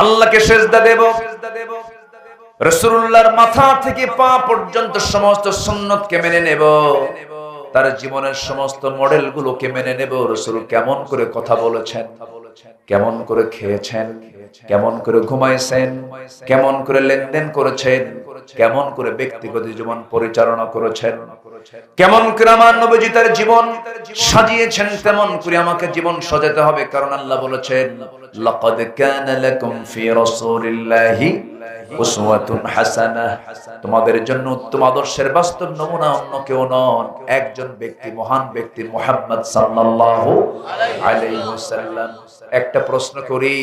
আল্লাহকে সেজদা দেব। রসুল্লাহর মাথা থেকে পা পর্যন্ত সমস্ত সুন্নতকে মেনে নেব। তার জীবনের সমস্ত মডেল গুলোকে মেনে নেব। রসুল কেমন করে কথা বলেছেন, কেমন করে খেয়েছেন, কেমন করে ঘুমাইছেন, কেমন করে লেনদেন করেছেন, কেমন করে ব্যক্তিগত জীবন পরিচালনা করেছেন কেমন করে আমার তার জীবন সাজিয়েছেন, তেমন করে আমাকে জীবন সাজাতে হবে, কারণ আল্লাহ বলেছেন তোমাদের জন্য উত্তম আদর্শের বাস্তব নমুনা অন্য কেউ নন, একজন ব্যক্তি, মহান ব্যক্তি একটা প্রশ্ন করি,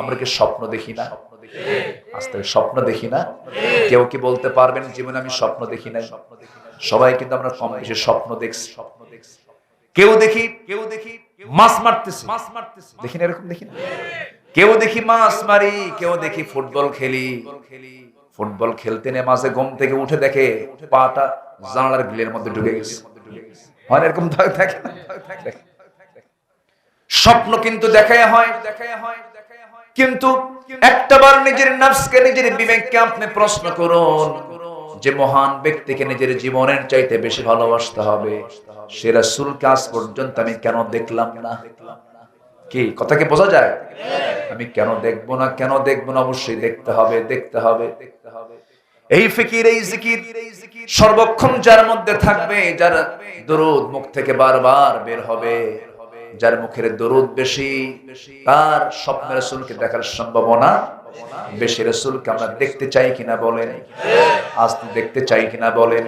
আমরা কি স্বপ্ন দেখি না? আস্তে, স্বপ্ন দেখি না? কেউ কি বলতে পারবেন, জীবনে আমি স্বপ্ন দেখি নাই? সবাই কিন্তু আমরা কম বেশি স্বপ্ন দেখছি স্বপ্ন দেখছি। কেউ দেখি কেউ দেখি মাছ মারতেছে। মাছ মারতেছে। দেখি না এরকম দেখি না? কেউ দেখি মাছ মারি কেউ দেখি ফুটবল খেলি। ফুটবল খেলতে নে মাঝে ঘুম থেকে উঠে দেখে পাটা জানালার গ্রিলের মধ্যে ঢুকে গেছে। হয় এরকম? না? স্বপ্ন কিন্তু দেখায় হয় দেখায় হয়। কিন্তু একটাবার নিজের নফসকে নিজের বিবেককে আপনি প্রশ্ন করুন যে মহান ব্যক্তিকে নিজের জীবনের চাইতে বেশি ভালোবাসতে হবে, সে রাসূল কাজ পর্যন্ত আমি কেন দেখলাম না? কি, কথা কি বোঝা যায়? আমি কেন দেখব না, কেন দেখব না? অবশ্যই দেখতে হবে দেখতে হবে। এই ফিকির, এই জিকির সর্বক্ষণ যার মধ্যে থাকবে, যার দরুদ মুখ থেকে বারবার বের হবে, যার মুখের দরুদ বেশি, তার স্বপ্ন রসুলকে দেখার সম্ভাবনা বেশি রসুলকে আমরা দেখতে চাই কিনা বলেন? আজ তো দেখতে চাই কিনা বলেন?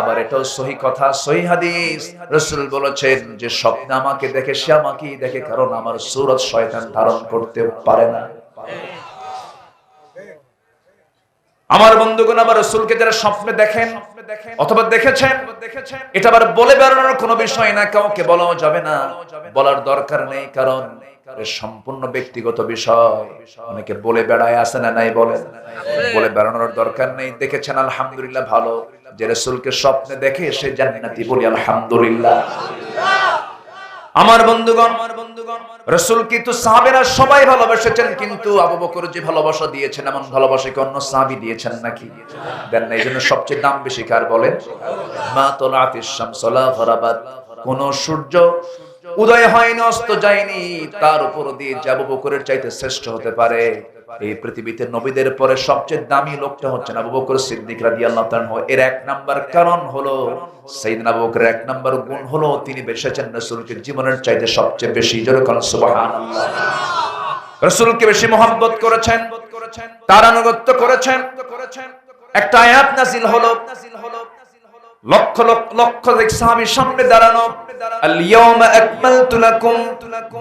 আবার এটাও সহি কথা, সহি হাদিস। রসুল বলেছেন যে স্বপ্ন আমাকে দেখে, সে আমাকেই দেখে, কারণ আমার সুরত শয়তান ধারণ করতে পারে না। আমার বন্ধুগণ, আমার রসুলকে যারা স্বপ্নে দেখেন অথবা দেখেছেন, এটা আবার বলে বেড়ানোর কোনো বিষয় না, কাউকে বলাও যাবে না। বলার দরকার নেই, কারণ সম্পূর্ণ ব্যক্তিগত বিষয়। অনেকে বলে বেড়ায় আসে না নাই বলে। বলে বেড়ানোর দরকার নেই, দেখেছেন, আলহামদুলিল্লাহ ভালো। যে রসুলকে স্বপ্নে দেখে সে জান্নাতি বলি, আলহামদুলিল্লাহ। আমার বন্ধুগণ, রসুল কিন্তু সাহাবেরা সবাই ভালোবেসেছেন, কিন্তু আবু বকর যে ভালোবাসা দিয়েছেন, এমন ভালোবাসা কি অন্য সাহাবি দিয়েছেন নাকি? দেন না এই জন্য সবচেয়ে দাম বেশি কার বলেন? মা তোলাতিস শামসলা ফরাবাত কোন সূর্য উদয় হয়নি, অস্ত যায়নি, তার উপর দিয়ে যে আবু বকরের চাইতে শ্রেষ্ঠ হতে পারে। এই পৃথিবীতে নবীদের পরে সবচেয়ে দামি লোকটা হচ্ছে না বকর সিদ্দিক রাজি আল্লাহ এর এক নাম্বার কারণ হলো সেই আবু এক নাম্বার গুণ হলো তিনি বেসেছেন নসরুলকে জীবনের চাইতে সবচেয়ে বেশি, জোরে করেন সুবহানাল্লাহ। রাসূলকে বেশি মোহাম্মত করেছেন, তার আনুগত্য করেছেন। একটা আয়াত নাসিল হলো, লক্ষ লক্ষ লক্ষ সাহাবী সামনে দাঁড়ানো, আল-ইয়াউমা আকমালতু লাকুম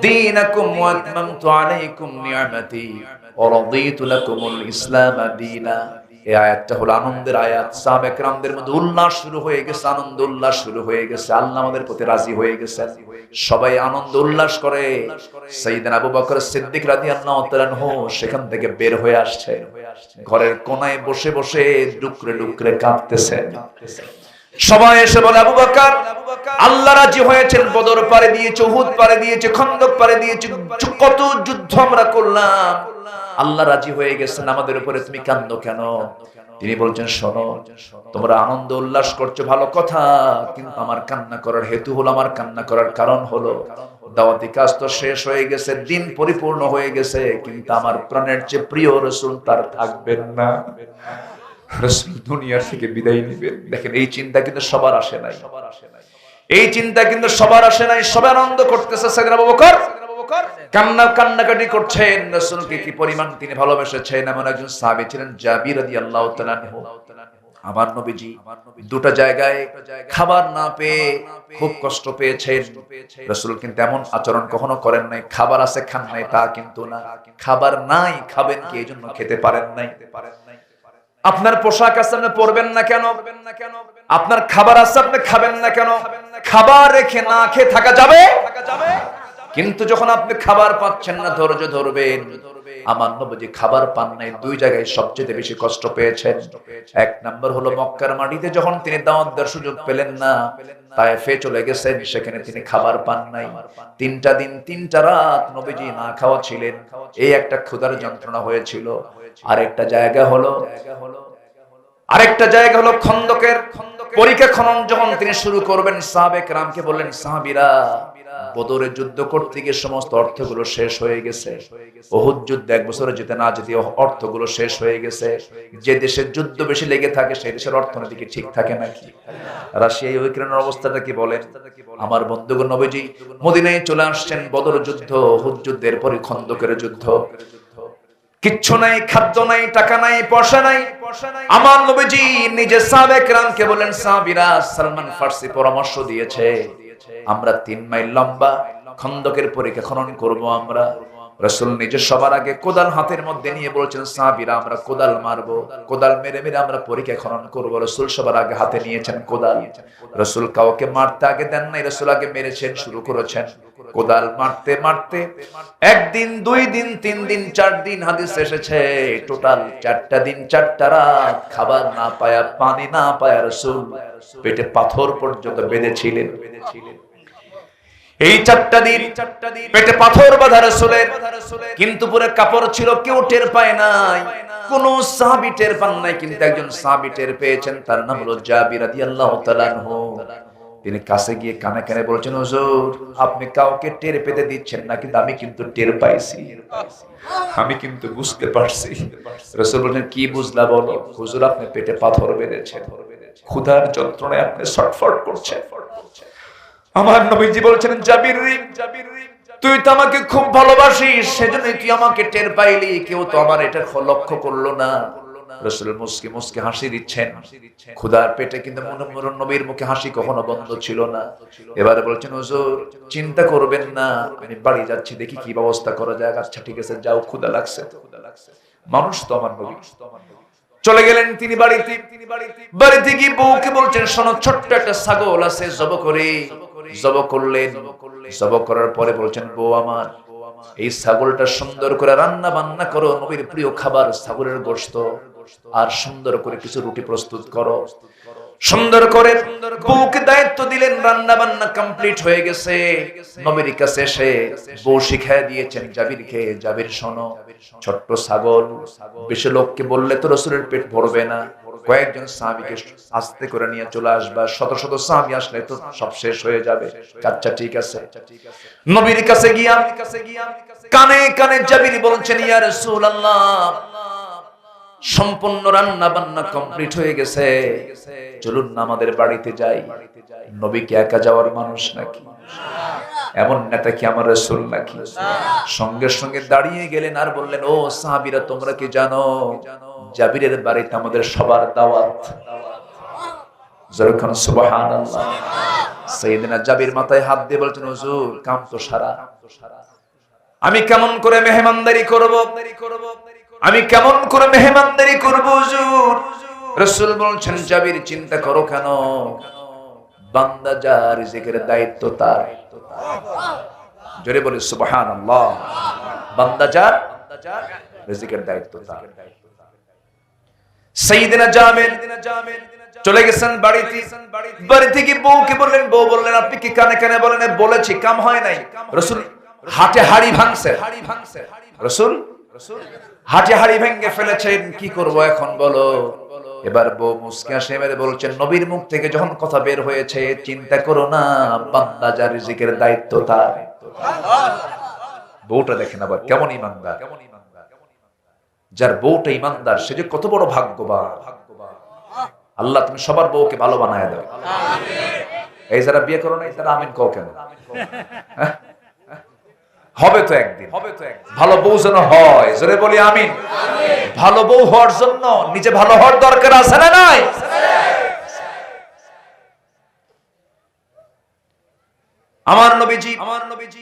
দীনাকুম ওয়া আতমামতু আলাইকুম নি'মাতি সবাই সেখান থেকে বের হয়ে আসছে। ঘরের কোনায় বসে বসে ডুকরে ডুকরে কাঁদতেছে সবাই এসে বলে, আবু বাকর, আল্লাহ রাজি হয়েছেন। বদর পারে দিয়েছে হুদ পারে দিয়েছে, খন্দক পারে দিয়েছে। কত যুদ্ধ আমরা করলাম। আল্লাহ রাজি হয়ে গেছেন আমাদের উপরে, তুমি কান্দো কেন? তিনি বলছেন, শোনো, তোমরা আনন্দ উল্লাস করছ, ভালো কথা, কিন্তু আমার কান্না করার হেতু হলো, আমার কান্না করার কারণ হলো, দাওয়াতি কাজ তো শেষ হয়ে গেছে, দিন পরিপূর্ণ হয়ে গেছে, কিন্তু আমার প্রাণের চেয়ে প্রিয় রসুল তার থাকবেন না। রসুল থেকে বিদায় নেবেন। দেখেন, এই চিন্তা কিন্তু সবার আসে নাই। সবার আসে নাই এই চিন্তা কিন্তু সবার আসে নাই, সবাই আনন্দ করতেছে কান্না কান্নাকাটি করছেন। রসুলকে কি পরিমাণ তিনি ভালোবেসেছেন? এমন একজন সাহাবী ছিলেন জাবির রাদিয়াল্লাহু তাআলা আনহু। আমার নবীজি দুটো জায়গায় খাবার না পেয়ে খুব কষ্ট পেয়েছেন। রসুল কিন্তু এমন আচরণ কখনো করেন নাই। খাবার আছে খান নাই তা কিন্তু না। খাবার নাই খাবেন কি এই জন্য খেতে পারেন নাই। আপনার পোশাক আছে আপনি পরবেন না কেন? আপনার খাবার আছে আপনি খাবেন না কেন? খাবার রেখে না খেয়ে থাকা যাবে? কিন্তু যখন আপনি খাবার পাচ্ছেন না, ধৈর্য ধরবেন। আমার নবজি খাবার পান নাই, দুই জায়গায় সবচেয়ে বেশি কষ্ট পেয়েছেন। এক নম্বর হলো মক্কার মাটিতে যখন তিনি দাওয়াত দেওয়ার সুযোগ পেলেন না চলে গেছেন, সেখানে তিনি খাবার পান নাই। তিনটা দিন, তিনটা রাত নবীজি না খাওয়া ছিলেন এই একটা ক্ষুধার যন্ত্রণা হয়েছিল। আরেকটা জায়গা হলো, আরেকটা জায়গা হলো খন্দকের পরীক্ষা খনন যখন তিনি শুরু করবেন সাহাবেক রামকে বললেন, সাহাবিরা বদরে যুদ্ধ করতে গিয়ে সমস্ত অর্থগুলো শেষ হয়ে গেছে। বহুত যুদ্ধ এক বছরে যেতে না যেতে অর্থগুলো শেষ হয়ে গেছে। যে দেশের যুদ্ধ বেশি লেগে থাকে, সেই দেশের অর্থনীতি ঠিক থাকে নাকি রাশিয়া, ইউক্রেনের অবস্থাটা কি বলেন? আমার বন্ধুগণ নবীজি, মদিনায় চলে আসছেন বদর যুদ্ধ হুদ যুদ্ধের পরে খন্দকের যুদ্ধ। কিচ্ছু নাই, খাদ্য নাই, টাকা নাই, পয়সা নাই। আমার নবীজি নিজে সাবেক রামকে বলেন, সাহাবীরা সালমান ফার্সি পরামর্শ দিয়েছে। আমরা তিন মাইল লম্বা, খন্দকের পরীক্ষা খনন করব আমরা? রসুল নিজে সবার আগে কোদাল হাতের মধ্যে নিয়ে বলছেন, সাহাবীরা, আমরা কোদাল মারবো। কোদাল মেরে মেরে আমরা পরীক্ষা খনন করব? রসুল সবার আগে হাতে নিয়েছেন কোদাল। রসুল কাউকে মারতে আগে দেন নাই, রসুল আগে মেরেছেন, শুরু করেছেন। কোদাল মারতে মারতে একদিন, দুই দিন, তিন দিন, চার দিন হাদিস এসেছে, টোটাল চারটা দিন, চারটা রাত খাবার না পায়া, পানি না পায়া রসুল পেটে পাথর পর্যন্ত বেঁধেছিলেন। এই চারটা দিন পেটে পাথর বাঁধা রসুলের, কিন্তু পুরো কাপড় ছিল, কেউ টের পায় নাই। কোন সাহাবি টের পান নাই, কিন্তু একজন সাহাবি টের পেয়েছেন, তার নাম হলো জাবির রাদিয়াল্লাহু তাআলা তিনি কাছে গিয়ে কানে কানে বলছেন, হুজুর, আপনি কাউকে টের পেতে দিচ্ছেন না, কিন্তু আমি কিন্তু টের পাইছি। আমি কিন্তু বুঝতে পারছি। রসুল বলছেন কি বুঝলা বলো? হুজুর, আপনি পেটে পাথর বেঁধেছেন। ক্ষুধার যন্ত্রণায় আপনি ছটফট করছেন। আমার নবীজি বলছেন জাবির তুই তো আমাকে খুব ভালোবাসিস, সেজন্য তুই আমাকে টের পাইলি। কেউ তো আমার এটা লক্ষ্য করল না। আচ্ছা ঠিক আছে মানুষ তো আমার চলে গেলেন তিনি বাড়িতে। বাড়িতে গিয়ে বউকে বলছেন, শোনো, ছোট্ট একটা ছাগল আছে, জব করে। জব করলেন, জব করার পরে বলছেন, বউ আমার, এই ছাগলটা সুন্দর করে রান্না বান্না করো, নবীর প্রিয় খাবার, ছাগলের গোশত, আর সুন্দর করে কিছু রুটি প্রস্তুত করো। সুন্দর করে বউকে দায়িত্ব দিলেন রান্না বান্না কমপ্লিট হয়ে গেছে। নবীর কাছে এসে বউ শিখায় দিয়েছেন, জাবিরকে, জাবির শোনো, ছোট্ট ছাগল, বেশি লোককে বললে তো রসুলের পেট ভরবে না। কয়েকজন সাহাবিকে আস্তে করে নিয়ে চলে আসবা। শত শত সাহাবি আসলে তো সব শেষ হয়ে যাবে। আচ্ছা ঠিক আছে। নবীর কাছে গিয়া কানে কানে জাবির বলছেন, ইয়া রাসূলুল্লাহ, সম্পূর্ণ রান্না বান্না কমপ্লিট হয়ে গেছে। চলুন না আমাদের বাড়িতে যাই। নবী কি একা যাওয়ার মানুষ নাকি? এমন নেতা কি আমার রসুল নাকি? সঙ্গে সঙ্গে দাঁড়িয়ে গেলেন আর বললেন, ও সাহাবিরা, তোমরা কি জানো জানো? জাবিরের বাড়িতে আমাদের সবার দাওয়াত। যখন সুবহানাল্লাহ। সাইয়েদনা জাবির মাথায় হাত দিয়ে বলছেন, হুজুর, কাম তো সারা। আমি কেমন করে মেহমানদারি করব? আমি কেমন করে মেহমানদারি করব, হুজুর? রাসূল বলছেন, জাবির, চিন্তা করো কেন? বান্দা যার রিজিকের দায়িত্ব তার। জোরে বলি, সুবহানাল্লাহ। বান্দা যার রিজিকের দায়িত্ব তার। বললেন আপনি কি কানে বলেন? ফেলেছেন, কি করব এখন বলো? এবার বউ মুসকে আসে বলছেন নবীর মুখ থেকে যখন কথা বের হয়েছে, চিন্তা করো না, বান্দা যার রিজিকের দায়িত্ব তার। বউটা দেখেন আবার, কেমন ইমানদার। যার বউটা ইমানদার সে যে কত বড় ভাগ্যবান। আল্লাহ তুমি সবার বউকে ভালো বানায় দাও। এই যারা বিয়ে করো নাই তারা আমিন কও কেন? হবে তো একদিন। হবে তো একদিন। ভালো বউ যেন হয় জোরে বলি আমিন। ভালো বউ হওয়ার জন্য নিজে ভালো হওয়ার দরকার আছে না নাই? আমার নবীজি আমার নবীজি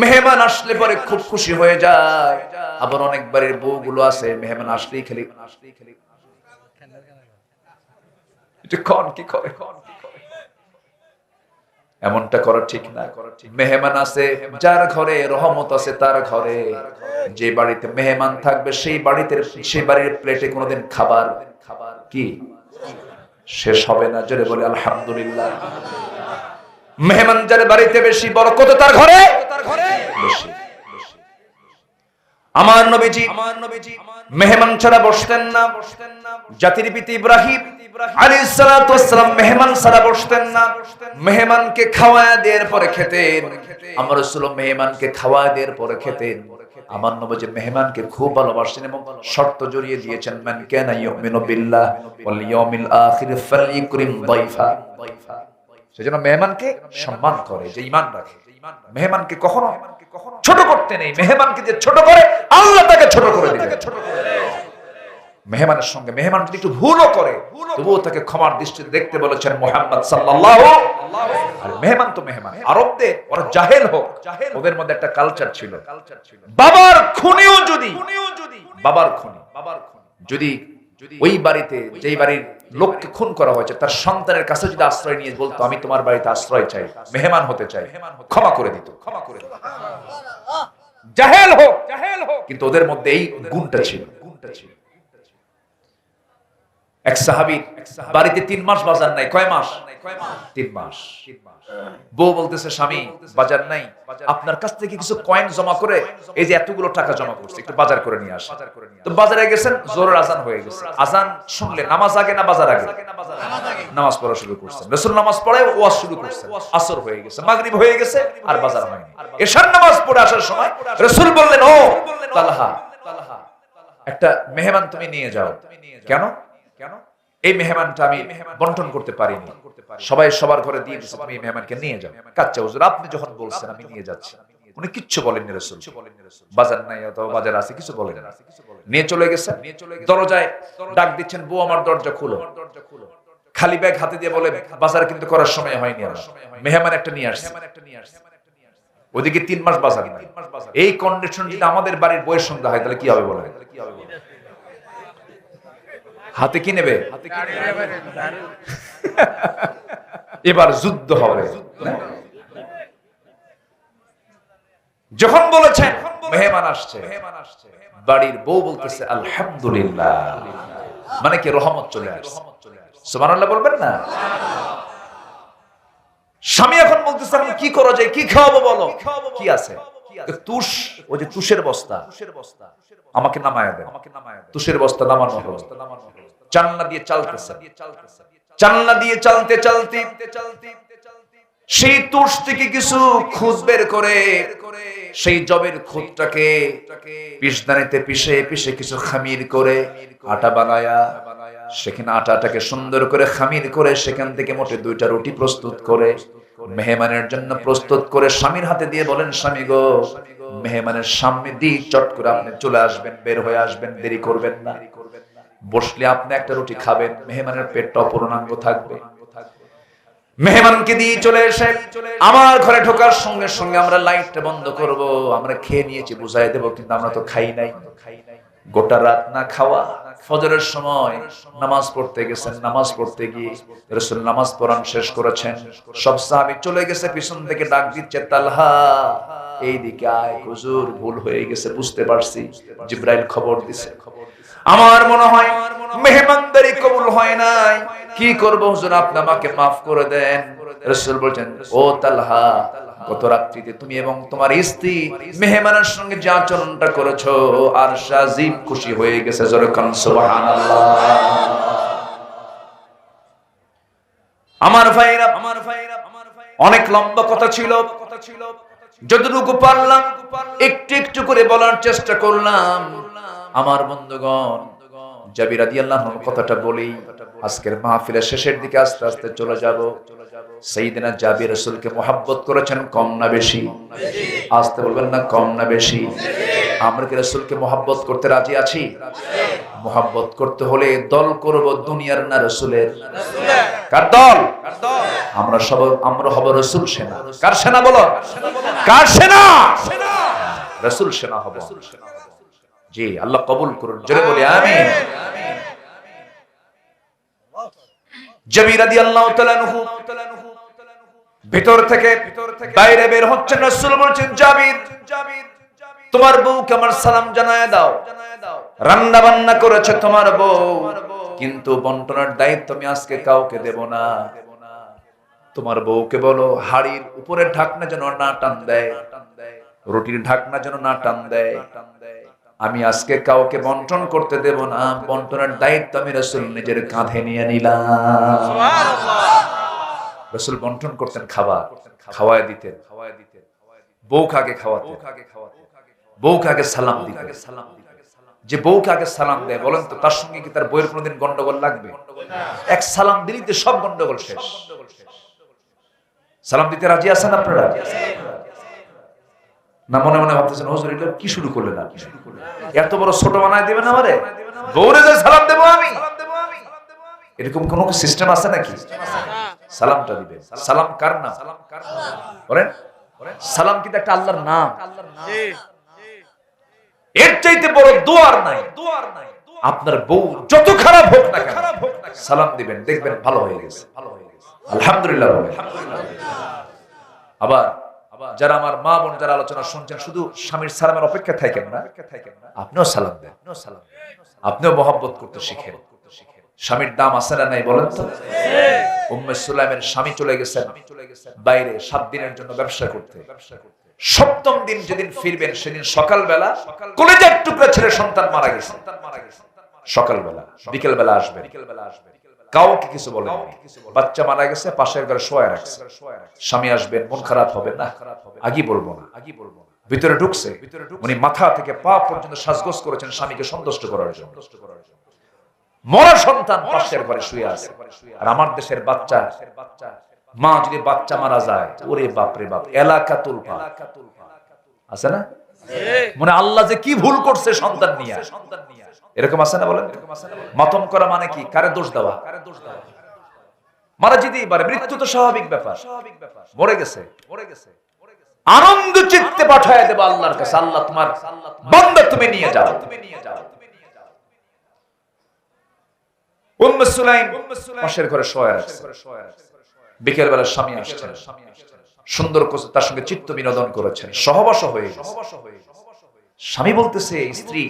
মেহমান আসলে পরে খুব খুশি হয়ে যায়। আবার অনেক বাড়ির বউগুলো আছে, মেহমান আসলেই খেলি এমনটা করা ঠিক না। মেহমান আছে, যার ঘরে রহমত আছে, তার ঘরে। যে বাড়িতে মেহমান থাকবে, সেই বাড়িতে, সেই বাড়ির প্লেটে কোনোদিন খাবার খাবার কি? শেষ হবে না, জোরে বলে আলহামদুলিল্লাহ। মেহমান যার বাড়িতে বেশি বড় কত তার ঘরে। আমার নবীজি আমার নবীজি মেহমান ছাড়া বসতেন না। বসতেন না জাতির পিতা ইব্রাহিম মেহমান ছাড়া বসতেন না। মেহমানকে দেওয়ার পরে খেতেন। আমার মেহমানকে দেওয়ার পরে খেতেন। আমার মেহমানকে খুব ভালোবাসেন এবং শর্ত জড়িয়ে দিয়েছেন বিল্লাহ ওয়াল আখির ফালইকরিম দাইফা। সেজন্য মেহমানকে সম্মান করে, যে ঈমান রাখে। মেহমানকে কখনো ছোট করতে নেই। মেহমানকে যে ছোট করে আল্লাহ তাকে ছোট করে দিবে। মেহমানের সঙ্গে মেহমান যদি একটু ভুলও করে তবুও তাকে ক্ষমার দৃষ্টিতে দেখতে বলেছেন মোহাম্মদ সাল্লাল্লাহু আর মেহমান তো মেহমান। আরবদের ওরা জাহেল হোক ওদের মধ্যে একটা কালচার ছিল। বাবার খুনিও যদি বাবার খুনি। বাবার খুনি। যদি ওই বাড়িতে যেই বাড়ির লোককে খুন করা হয়েছে তার সন্তানের কাছে যদি আশ্রয় নিয়ে বলতো আমি তোমার বাড়িতে আশ্রয় চাই মেহমান হতে চাই ক্ষমা করে দিত। ক্ষমা করে দিত জাহেল হোক জাহেল হোক কিন্তু ওদের মধ্যে এই গুণটা ছিল গুণটা ছিল। এক সাহাবি বাড়িতে তিন মাস বাজার নাই। কয় মাস? তিন মাস। বউ বলতেছে, স্বামী, বাজার নাই। আপনার কাছ থেকে কিছু কয়েন জমা করে এই যে এতগুলো টাকা জমা করছে, একটু বাজার করে নিয়ে আসে তো বাজারে গেছেন, জোরের আজান হয়ে গেছে। আজান শুনলে নামাজ আগে না বাজার আগে? নামাজ পড়া শুরু করছেন। রসুল নামাজ পড়ে ওয়াজ শুরু করছেন। আসর হয়ে গেছে, মাগরিব হয়ে গেছে, আর বাজার হয়নি। এশার নামাজ পড়ে আসার সময় রসুল বললেন, ও তালহা, একটা মেহমান তুমি নিয়ে যাও। কেন? কেন? এই মেহমানটা আমি বন্টন করতে পারিনি। সবাই সবার ঘরে দিয়ে দিচ্ছে তুমি এই মেহমানকে নিয়ে যাও। কাচ্চা হুজুর আপনি যখন বলছেন আমি নিয়ে যাচ্ছি। উনি কিচ্ছু বলেননি রসুল বাজার নাই অথবা বাজার আছে কিছু বলেন নিয়ে চলে গেছে? দরজায় ডাক দিচ্ছেন বউ আমার দরজা খুলো। খালি। ব্যাগ হাতে দিয়ে বলে বাজার কিন্তু করার সময় হয়নি আমার। মেহমান একটা নিয়ে আসছে। ওদিকে তিন মাস বাজার এই কন্ডিশন যদি আমাদের বাড়ির বইয়ের সন্ধ্যা হয় তাহলে কি হবে বলে কি হবে বলে? হাতে কি নেবে? এবার যুদ্ধ হবে। যখন বলেছেন, মেহমান আসছে, বাড়ির বউ বলতেছে, আলহামদুলিল্লাহ। মানে কি, রহমত চলে আসছে। বলবেন না? স্বামী এখন বলতেছে, আমি কি করা যায় কি খাওয়াবো বলো? কি আছে? তুষ, ওই যে তুষের বস্তা, আমাকে নামায় দেয় তুষের বস্তা নামানো হলো। চান্না দিয়ে চালতেছে। চান্না দিয়ে চালতে চালতে সেই তুষ থেকে কিছু খুঁজ বের করে, সেই জবের খুদটাকে পিসদানিতে পিষে পিষে কিছু খামির করে, আটা বানায়া, সেখানে আটাটাকে সুন্দর করে খামির করে, সেখান থেকে মোটে দুইটা রুটি প্রস্তুত করে, মেহমানের জন্য প্রস্তুত করে স্বামীর হাতে দিয়ে বলেন, স্বামী গো, মেহমানের সামনে দিয়ে চট করে আপনি চলে আসবেন, বের হয়ে আসবেন, দেরি করবেন না। বসলে আপনি একটা রুটি খাবেন, মেহমানের পেটটা অপূর্ণাঙ্গ থাকবে। মেহমানকে দিয়ে চলে এসে আমার ঘরে ঢোকার সঙ্গে সঙ্গে আমরা লাইটটা বন্ধ করব, আমরা খেয়ে নিয়েছি, বুঝাই দেব, কিন্তু আমরা তো খাই নাই। গোটা রাত না খাওয়া, ফজরের সময় নামাজ পড়তে গেছেন, নামাজ পড়তে গিয়ে রসুল নামাজ পড়ান শেষ করেছেন। সব সাহাবি চলে গেছে, পিছন থেকে ডাক দিচ্ছে, তালহা, এইদিকে আয়, হুজুর, ভুল হয়ে গেছে, বুঝতে পারছি। জিব্রাইল খবর দিছে। আমার মনে হয় মেহমানদারি কবুল হয় নাই। কি করব হুজুর, আপনি আমাকে মাফ করে দেন। রাসূল বলেন ও তালহা, গত রাত্রিতে তুমি এবং তোমার স্ত্রী মেহমানের সঙ্গে যে আচরণটা করেছ আর সাজিব খুশি হয়ে গেছে জোরকান সুবহানাল্লাহ। আমার ভাইরা আমার ভাইরা অনেক লম্বা কথা ছিল কথা ছিল। যতটুকু পারলাম, একটু একটু করে বলার চেষ্টা করলাম। আমার বন্ধুগণ, জাবির কথাটা বলেই আজকের মাহফিলের শেষের দিকে আস্তে আস্তে চলে যাব। জাবির মোহাব্বত করেছেন বেশি। বলবেন না বেশি। আমরা মহব্বত করতে রাজি আছি? মহব্বত করতে হলে দল করব দুনিয়ার না রাসূলের। কার দল? আমরা সব, আমরা হব রাসূল সেনা। কার সেনা বলো? কার সেনা? রাসূল সেনা হব। জি আল্লাহ কবুল করুন। জোরে বলি আমিন। জবির রাদিয়াল্লাহু তাআলা আনহু ভিতর থেকে বাইরে বের হচ্ছেন রাসূল বলছেন জাবির তোমার বউকে আমার সালাম জানায় দাও। রান্না বান্না করেছে তোমার বউ। কিন্তু বন্টনের দায়িত্ব আমি আজকে কাউকে দেব না। তোমার বউকে বলো হাড়ির উপরে ঢাকনা যেন না টান দেয় রুটির ঢাকনা যেন না টান দেয়। আমি আজকে কাউকে বন্টন করতে দেব না। বন্টনের দায়িত্ব আমি রসুল নিজের কাঁধে নিয়ে নিলাম। রসুল বন্টন করতেন খাবার খাওয়ায় দিতেন। খাওয়ায় দিতেন বউকে আগে খাওয়াতেন। বউকে আগে সালাম দিতেন। সালাম যে বউকে আগে সালাম দেয় বলেন তো তার সঙ্গে কি তার বইয়ের কোনোদিন গন্ডগোল লাগবে? এক সালাম দিলেই তো সব গন্ডগোল শেষ। সালাম দিতে রাজি আছেন আপনারা? না মনে মনে ভাবতেছেন, হুজুর, এটা কি শুরু করলেন আপনি এত বড় ছোট বানায় দিবেন আমারে? বউরে যে সালাম দেবো আমি। এরকম কোন সিস্টেম আছে নাকি? সালামটা দিবেন। সালাম কার নাম? বলেন। সালাম কিন্তু একটা আল্লাহর নাম। এর চাইতে বড় দোয়ার নাই। দোয়ার নাই আপনার বউ যত খারাপ হোক না কেন, সালাম দিবেন, দেখবেন ভালো হয়ে গেছে ভালো হয়ে গেছে। আলহামদুলিল্লাহ বলেন। আবার যারা আমার মা বোন যারা আলোচনা শুনছেন, শুধু স্বামীর সালামের অপেক্ষা থাকেন না, আপনিও সালাম দেন। আপনিও মহব্বত করতে শিখেন। স্বামীর দাম আছে না নাই বলেন তো? উম্মে সুলাইমের স্বামী চলে গেছেন, বাইরে সাত দিনের জন্য ব্যবসা করতে। সপ্তম দিন যেদিন ফিরবেন, সেদিন সকালবেলা কলেজের টুকরা ছেড়ে সন্তান মারা গেছে। সকালবেলা বিকেল বেলা আসবে কাউকে কিছু বলে বাচ্চা মারা গেছে পাশের ঘরে শোয়া রাখছে। স্বামী আসবেন মন খারাপ হবে না? আগি বলব না। আগি বলব না। ভিতরে ঢুকছে। উনি মাথা থেকে পা পর্যন্ত সাজগোজ করেছেন স্বামীকে সন্তুষ্ট করার জন্য। মরা সন্তান পাশের ঘরে শুয়ে আছে। আর আমার দেশের বাচ্চা মা যদি বাচ্চা মারা যায় ওরে বাপ রে বাপ এলাকা তুলপা। আছে না? মনে আল্লাহ যে কি ভুল করছে সন্তান নিয়ে। সন্তান নিয়ে। এরকম আছে না বলেন? মাতম করা মানে কি? কারে দোষ দেওয়া? মারা যেতেই পারে, মৃত্যু তো স্বাভাবিক ব্যাপার। মরে গেছে। মরে গেছে আনন্দ চিত্তে পাঠায় দেবো আল্লাহর কাছে। আল্লাহ তোমার বন্ধ তুমি নিয়ে যাও। তুমি নিয়ে যাও স্বামী বলতেছে স্ত্রী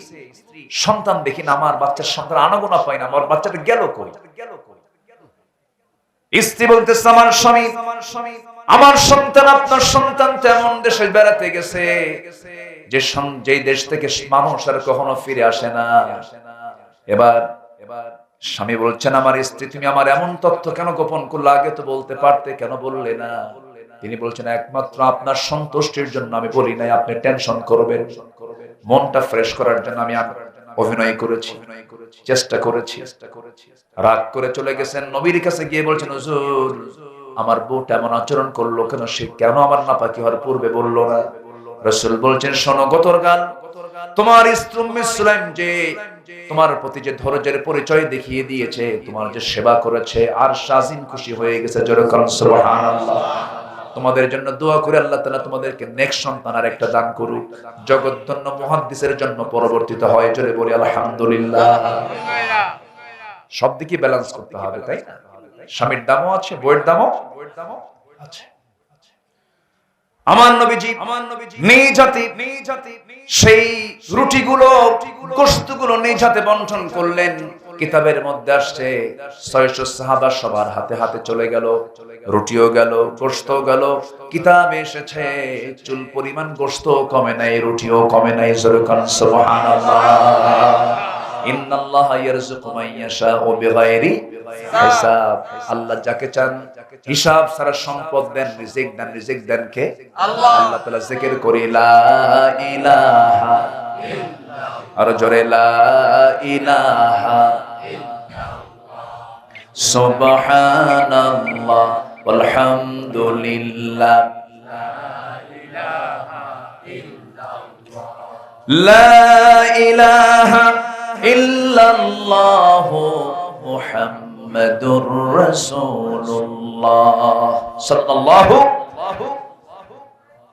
সন্তান দেখি না, আমার বাচ্চার সন্তান আনাগোনা পাই না, আমার বাচ্চাটা গেল কই? স্ত্রী বলতেছে আমার স্বামী, আমার সন্তান, আপনার সন্তান তেমন দেশে বেড়াতে গেছে, যে যেই দেশ থেকে মানুষ আর কখনো ফিরে আসে না। এবার এবার স্বামী বলছেন, আমার স্ত্রী, তুমি আমার এমন তথ্য কেন গোপন করলে? আগে তো বলতে পারতে, কেন বললে না? তিনি বলছেন, একমাত্র আপনার সন্তুষ্টির জন্য আমি বলি নাই, আপনি টেনশন করবেন, মনটা ফ্রেশ করার জন্য আমি অভিনয় করেছি, চেষ্টা করেছি। রাগ করে চলে গেছেন, নবীর কাছে গিয়ে বলছেন, হুজুর, আমার বউটা এমন আচরণ করল কেন? সে কেন আমার নাপাকি হওয়ার পূর্বে বলল না? রসুল বলছেন, শোনো গতর গান, তোমার সুলাইম যে তোমার প্রতি যে ধৈর্যের পরিচয় দেখিয়ে দিয়েছে, তোমার যে সেবা করেছে, আর শাজিন খুশি হয়ে গেছে যেরকম সুবহানাল্লাহ। তোমাদের জন্য দোয়া করে আল্লাহ তাআলা তোমাদেরকে নেক্সট সন্তান আর একটা দান করুক। জগৎধন্য মুহাদ্দিসের জন্য পরবর্তীতে হয়, জোরে বলি আলহামদুলিল্লাহ। সব দিকে ব্যালেন্স করতে হবে, তাই না? স্বামীর দামও আছে বইয়ের দামও বইয়ের দামও আছে। আমার নবীজি আমার নবীজি নিজ হাতে নিজ হাতে সেই রুটিগুলো গোশতগুলো নিজ হাতে বন্টন করলেন। কিতাবের মধ্যে আসছে ছয়শো সাহাবা সবার হাতে হাতে চলে গেল রুটিও গেল গোশত গেল কিতাবে এসেছে চুল পরিমাণ গোশত কমে নাই রুটিও কমে নাই জোরকান সুবহানাল্লাহ। আল্লাহ যাকে চান হিসাব ছাড়া সম্পদ দেন রিজিক দেন রিজিক দেন কে? আল্লাহ। আল্লাহ তাআলা জিকির করি লা ইলাহা আর জোরে লা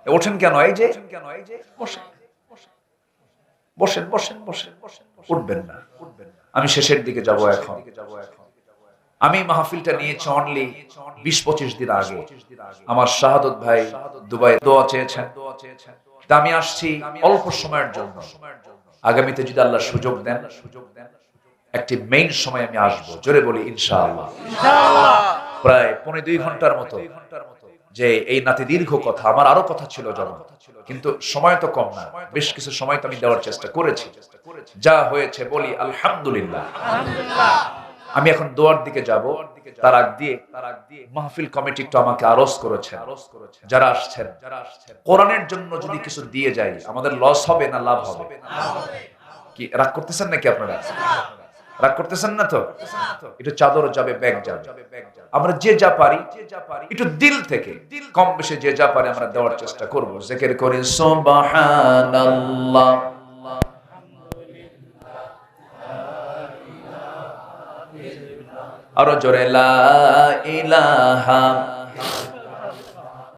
ওঠেন কেন এই যে কেন এই যে? বসেন বসেন বসেন বসেন উঠবেন না। আমি শেষের দিকে যাব এখন। আমি মাহফিলটা নিয়েছি অনলি বিশ পঁচিশ দিন আগে। আমার শাহাদত ভাই দুবাই দোয়া চেয়েছেন। আমি আসছি অল্প সময়ের জন্য। আগামীতে যদি আল্লাহ সুযোগ দেন সুযোগ দেন একটি মেইন সময় আমি আসব। জোরে বলি ইনশাআল্লাহ। প্রায় পনেরো দুই ঘণ্টার মতো। যে এই নাতি দীর্ঘ কথা আমার আরও কথা ছিল কিন্তু সময় তো কম না। বেশ কিছু সময় তো আমি দেওয়ার চেষ্টা করেছি। যা হয়েছে বলি আলহামদুলিল্লাহ। আমি এখন দোয়ার দিকে যাব। তার আগ দিয়ে তার আগ দিয়ে মাহফিল কমিটি একটু আমাকে আরজ করেছে। যারা আসছেন যারা আসছেন কোরআনের জন্য যদি কিছু দিয়ে যাই আমাদের লস হবে না লাভ হবে? কি রাগ করতেছেন নাকি আপনারা? রাগ করতেছেন না তো? একটু চাদর যাবে, ব্যাগ যাবে। আমরা যে যা পারি, একটু দিল থেকে, কম বেশি যে যা পারি আমরা দেওয়ার চেষ্টা করব। জেকের করি, সুবহানাল্লাহ। আরও জোরে, লা ইলাহা